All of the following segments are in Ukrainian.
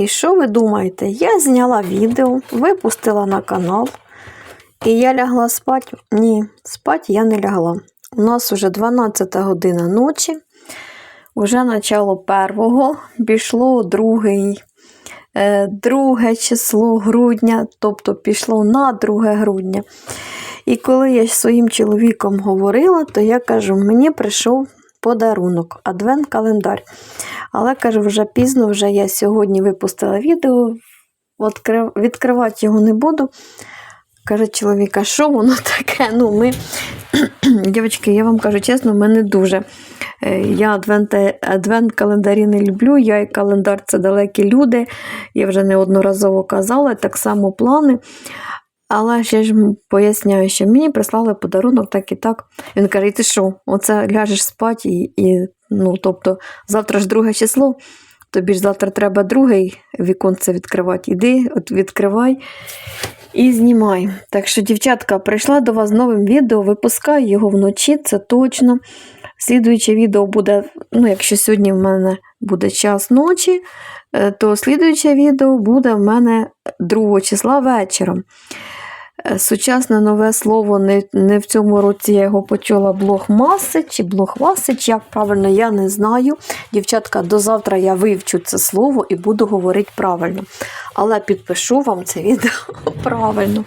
І що ви думаєте? Я зняла відео, випустила на канал. І я лягла спати? Ні, спати я не лягла. У нас вже 12 година ночі, вже начало першого, пішло другий, е, друге число грудня, тобто пішло на 2 грудня. І коли я з своїм чоловіком говорила, то я кажу, мені прийшов подарунок, адвент-календар. Але кажу, вже пізно, вже я сьогодні випустила відео, відкривати його не буду. Каже чоловік, а що воно таке? Ну, ми, дівчатки, я вам кажу чесно, ми не дуже. Е, Я адвент, адвент календарі не люблю, я і календар це далекі люди. Я вже неодноразово казала, так само плани. Але я ж поясняю, що мені прислали подарунок так і так. Він каже: і ти що, оце ляжеш спати, і, і ну, тобто, завтра ж друге число, тобі ж завтра треба другий віконце відкривати. Іди, от відкривай і знімай. Так що, дівчатка, прийшла до вас з новим відео, випускаю його вночі, це точно. Слідуюче відео буде, ну, якщо сьогодні в мене буде час ночі, е, то слідуюче відео буде в мене 2 числа вечором. Е, Сучасне нове слово не, не в цьому році я його почула блогмаси чи блогвасич, як правильно, я не знаю. Дівчатка, до завтра я вивчу це слово і буду говорити правильно. Але підпишу вам це відео правильно.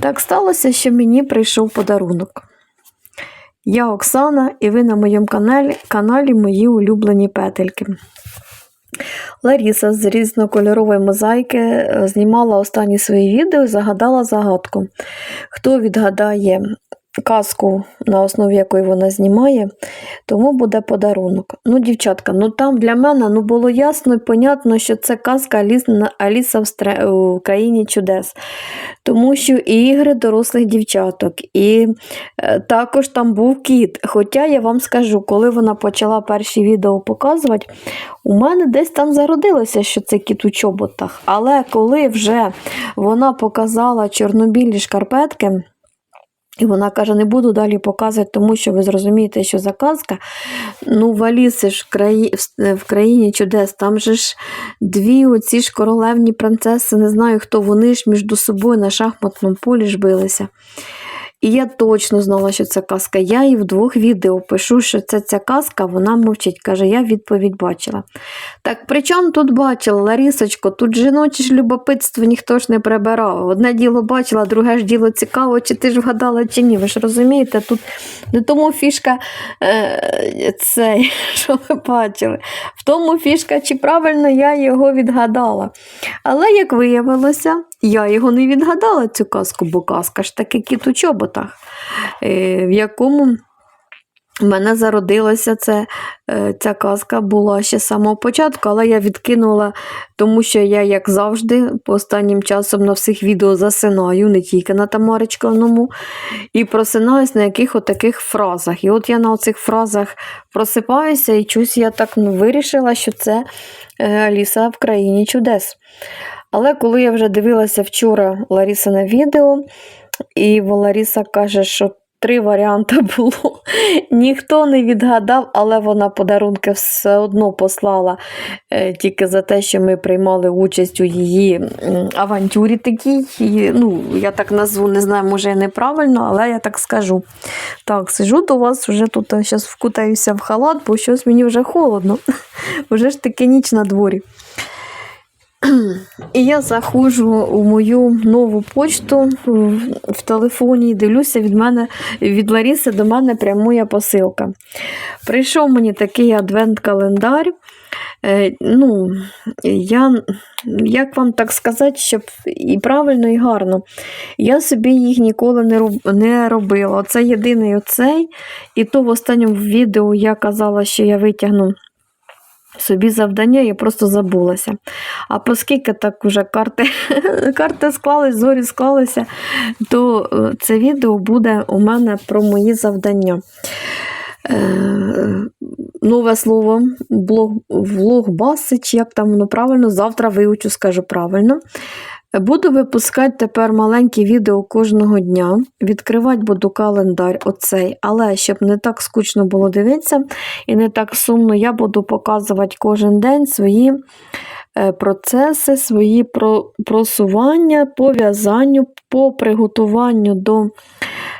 Так сталося, що мені прийшов подарунок. Я Оксана, і ви на моєму каналі, каналі Мої улюблені петельки. Ларіса з різнокольорової мозаїки е, знімала останні свої відео і загадала загадку. Хто відгадає казку, на основі якої вона знімає, тому буде подарунок. Ну, дівчатка, ну там для мене ну, було ясно і понятно, що це казка Аліс- Аліса в, стра- у країні чудес. Тому що і ігри дорослих дівчаток, і е, також там був кіт. Хоча я вам скажу, коли вона почала перші відео показувати, у мене десь там зародилося, що це кіт у чоботах. Але коли вже вона показала чорнобілі шкарпетки, і вона каже, не буду далі показувати, тому що ви зрозумієте, що заказка. Ну, валіси ж в, краї... в країні чудес, там же ж дві оці ж королевні принцеси, не знаю хто, вони ж між собою на шахматному полі ж билися. І я точно знала, що це казка. Я їй в двох відео пишу, що це ця казка, вона мовчить. Каже, я відповідь бачила. Так при чому тут бачила, Ларісочко? Тут жіноче ж любопитство ніхто ж не прибирав. Одне діло бачила, друге ж діло цікаво, чи ти ж вгадала, чи ні. Ви ж розумієте, тут не тому фішка е, цей, що ви бачили. В тому фішка, чи правильно я його відгадала. Але, як виявилося, я його не відгадала, цю казку, бо казка ж таки кіт у чоботах, е, в якому в мене зародилася це, е, ця казка була ще з самого початку, але я відкинула, тому що я, як завжди, останнім часом на всіх відео засинаю, не тільки на Тамаричковному, і просинаюсь на яких таких фразах. І от я на оцих фразах просипаюся і чусь я так ну, вирішила, що це е, Аліса в країні чудес. Але коли я вже дивилася вчора Ларісине відео, і Ларіса каже, що три варіанти було. Ніхто не відгадав, але вона подарунки все одно послала е, тільки за те, що ми приймали участь у її авантюрі такій. Ну, я так назву, не знаю, може і неправильно, але я так скажу. Так, сижу до вас, вже тут зараз вкутаюся в халат, бо щось мені вже холодно. Вже ж таки ніч на дворі. І я заходжу у мою нову почту в, телефоні дивлюся, від мене від Ларіси до мене прямує посилка. Прийшов мені такий адвент-календар. Е, ну, я, як вам так сказати, щоб і правильно, і гарно. Я собі їх ніколи не, роб, не робила. Оце єдиний оцей. І то в останньому відео я казала, що я витягну собі завдання, я просто забулася. А оскільки так уже карти, карти склались, зорі склалися, то е, це відео буде у мене про мої завдання. Е, Нове слово, влогбасич, як там воно правильно, завтра вивчу, скажу правильно. Буду випускати тепер маленькі відео кожного дня. Відкривати буду календар оцей, але щоб не так скучно було дивитися і не так сумно, я буду показувати кожен день свої е, процеси, свої про- просування по в'язанню, по приготуванню до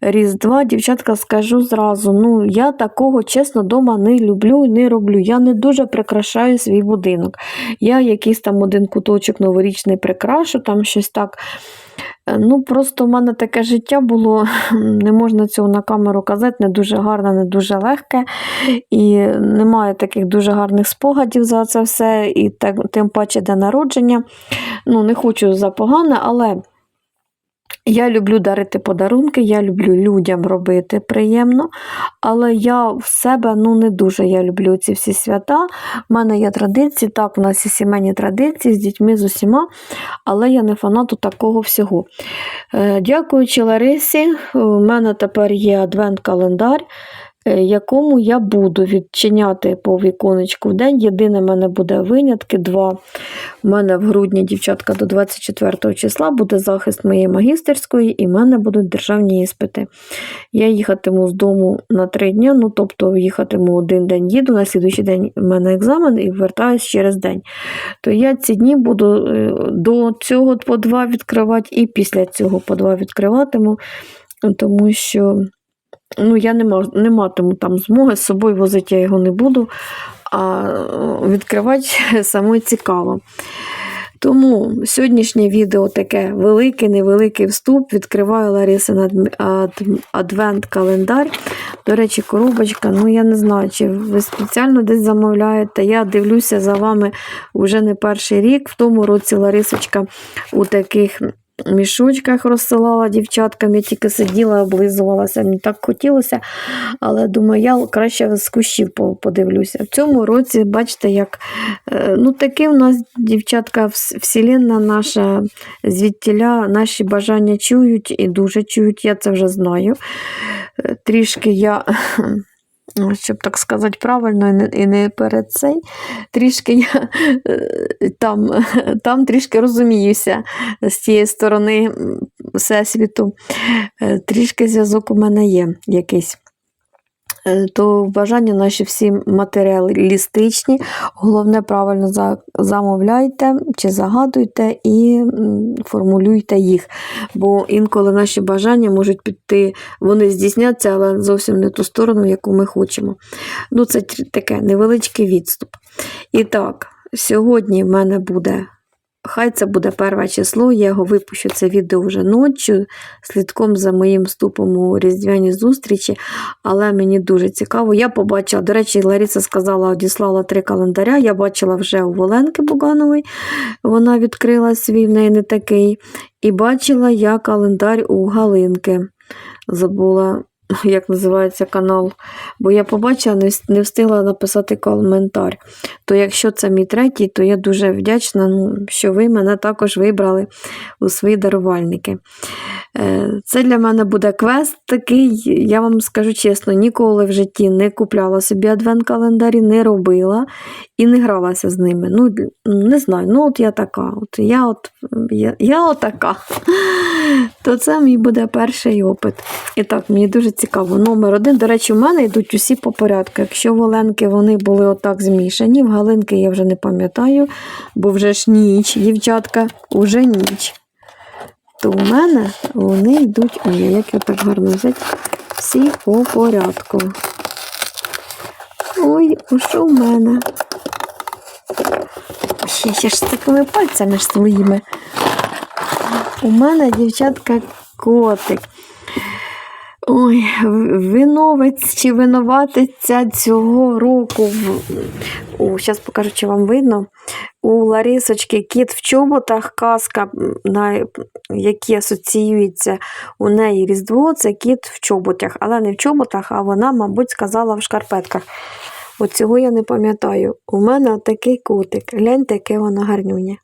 Різдва. Дівчатка, скажу зразу, ну я такого чесно дома не люблю і не роблю. Я не дуже прикрашаю свій будинок. Я якийсь там один куточок новорічний прикрашу, там щось так. Е, Ну, просто в мене таке життя було, не можна цього на камеру казати, не дуже гарне, не дуже легке. І немає таких дуже гарних спогадів за це все, і так, тим паче день народження. Ну, не хочу за погане, але я люблю дарити подарунки, я люблю людям робити приємно, але я в себе ну, не дуже я люблю ці всі свята. У мене є традиції, так, у нас є сімейні традиції з дітьми, з усіма, але я не фанату такого всього. Е, Дякуючи Ларисі, у мене тепер є адвент-календар, якому я буду відчиняти по віконечку в день. Єдине, в мене буде винятки два. У мене в грудні, дівчатка, до 24 числа буде захист моєї магістерської, і в мене будуть державні іспити. Я їхатиму з дому на три дні, ну тобто їхатиму один день їду, на слідуючий день в мене екзамен і вертаюсь через день. То я ці дні буду е, до цього по два відкривати і після цього по два відкриватиму, тому що ну, я не, мав, не матиму там змоги, з собою возити я його не буду, а відкривати саме цікаво. Тому сьогоднішнє відео таке великий, невеликий вступ. Відкриваю Ларисин адм- адвент-календар. До речі, коробочка, ну я не знаю, чи ви спеціально десь замовляєте. Я дивлюся за вами вже не перший рік. В тому році Ларисочка у таких мішочках розсилала дівчаткам. Я тільки сиділа, облизувалася, мені так хотілося. Але думаю, я краще з кущів подивлюся. В цьому році, бачите, як е, ну таке в нас дівчатка вс- вселенна наша звідтіля наші бажання чують і дуже чують, я це вже знаю. Е, Трішки я. Ну, Щоб так сказати правильно, і не, перед цей, трішки я е, там, там трішки розуміюся з цієї сторони всесвіту. Е, Трішки зв'язок у мене є якийсь. Е, То бажання наші всі матеріалістичні. Головне, правильно замовляйте чи загадуйте і формулюйте їх. Бо інколи наші бажання можуть піти, вони здійсняться, але зовсім не ту сторону, яку ми хочемо. Ну, це таке невеличкий відступ. І так, сьогодні в мене буде. Хай це буде перше число, я його випущу це відео вже ночі, слідком за моїм вступом у різдвяні зустрічі, але мені дуже цікаво. Я побачила, до речі, Лариса сказала, одіслала три календаря. Я бачила вже у Воленки Буганової, вона відкрила свій, в неї не такий. І бачила я календар у Галинки. Забула, як називається канал, бо я побачила, не встигла написати коментар. То якщо це мій третій, то я дуже вдячна, ну, що ви мене також вибрали у свої дарувальники. Е, Це для мене буде квест такий, я вам скажу чесно, ніколи в житті не купляла собі адвент-календарі, не робила і не гралася з ними. Ну, не знаю, ну от я така. От я от я, я отака. То це мій буде перший опит. І так, мені дуже цікаво. Номер один. До речі, у мене йдуть усі по порядку. Якщо в Оленки вони були отак змішані, в Галинки я вже не пам'ятаю, бо вже ж ніч, дівчатка, уже ніч. То у мене вони йдуть, ой, як я так гарно взяти, всі по порядку. Ой, що в мене? Ще, ще ж з такими пальцями ж своїми. У мене, дівчатка, котик. Ой, виновець чи винуватиця цього року. О, зараз покажу, чи вам видно. У Ларисочки кіт в чоботах, казка, на які асоціюється у неї Різдво, це кіт в чоботях. Але не в чоботах, а вона, мабуть, сказала в шкарпетках. От цього я не пам'ятаю. У мене такий котик. Гляньте, яке воно гарнюнє.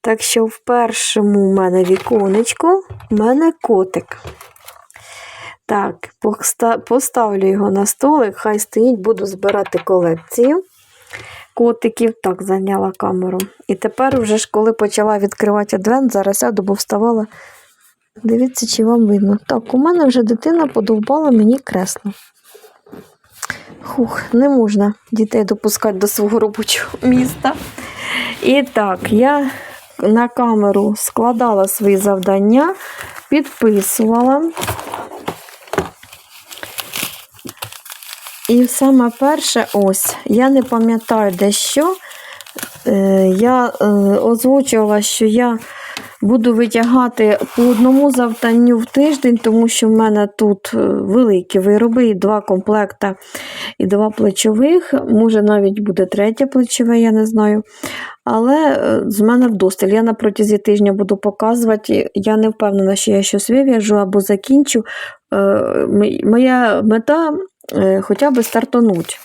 Так що в першому у мене віконечку у мене котик. Так, поставлю його на столик, хай стоїть, буду збирати колекцію котиків. Так, зайняла камеру. І тепер, вже ж коли почала відкривати адвент, зараз сяду, бо вставала. Дивіться, чи вам видно. Так, у мене вже дитина подовбала мені кресло. Хух, не можна дітей допускати до свого робочого міста. І так, я на камеру складала свої завдання, підписувала. І саме перше, ось, я не пам'ятаю де що. Е, Я е, озвучувала, що я буду витягати по одному завданню в тиждень, тому що в мене тут е, великі вироби, і два комплекта, і два плечових. Може, навіть буде третє плечове, я не знаю. Але з мене вдосталь. Я на протязі тижня буду показувати. Я не впевнена, що я щось вив'яжу або закінчу. Моя мета хоча б стартануть.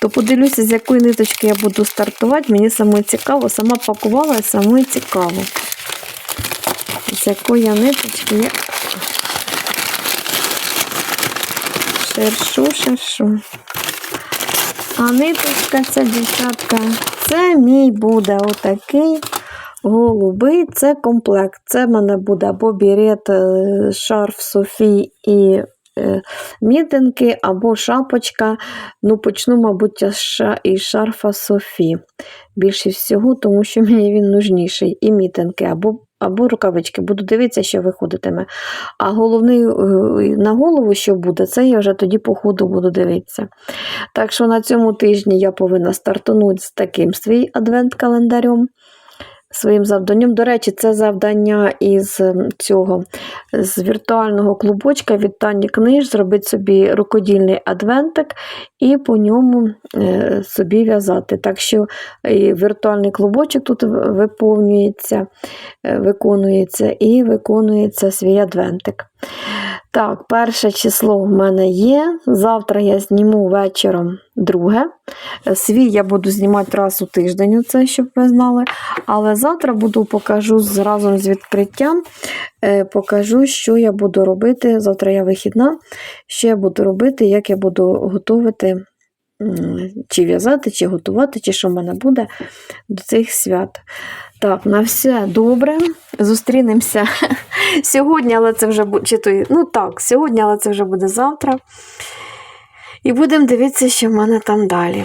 То подивлюся, з якої ниточки я буду стартувати. Мені саме цікаво, сама пакувала, саме цікаво. З якої я ниточки я шершу, шершу. А ниточка ця, дівчатка, це мій буде отакий голубий, це комплект. Це в мене буде або бірет, е, шарф Софі і е, мітинки, або шапочка. Ну, почну, мабуть, із шарфа Софі. Більше всього, тому що мені він нужніший. І мітинки, або, або рукавички. Буду дивитися, що виходитиме. А головний е, на голову, що буде, це я вже тоді по ходу буду дивитися. Так що на цьому тижні я повинна стартанути з таким свій адвент-календарем. Своїм завданням. До речі, це завдання із цього з віртуального клубочка від Тані Книж. Зробити собі рукодільний адвентик і по ньому е, собі в'язати. Так що і віртуальний клубочок тут виповнюється, е, виконується і виконується свій адвентик. Так, перше число в мене є. Завтра я зніму вечором друге. Е, Свій я буду знімати раз у тиждень, це щоб ви знали. Але завтра буду покажу разом з відкриттям. е, Покажу, що я буду робити. Завтра я вихідна, що я буду робити, як я буду готувати, чи в'язати, чи готувати, чи що в мене буде до цих свят. Так, на все добре. Зустрінемося сьогодні, але це вже буде. Чи то, ну так, сьогодні, але це вже буде завтра. І будемо дивитися, що в мене там далі.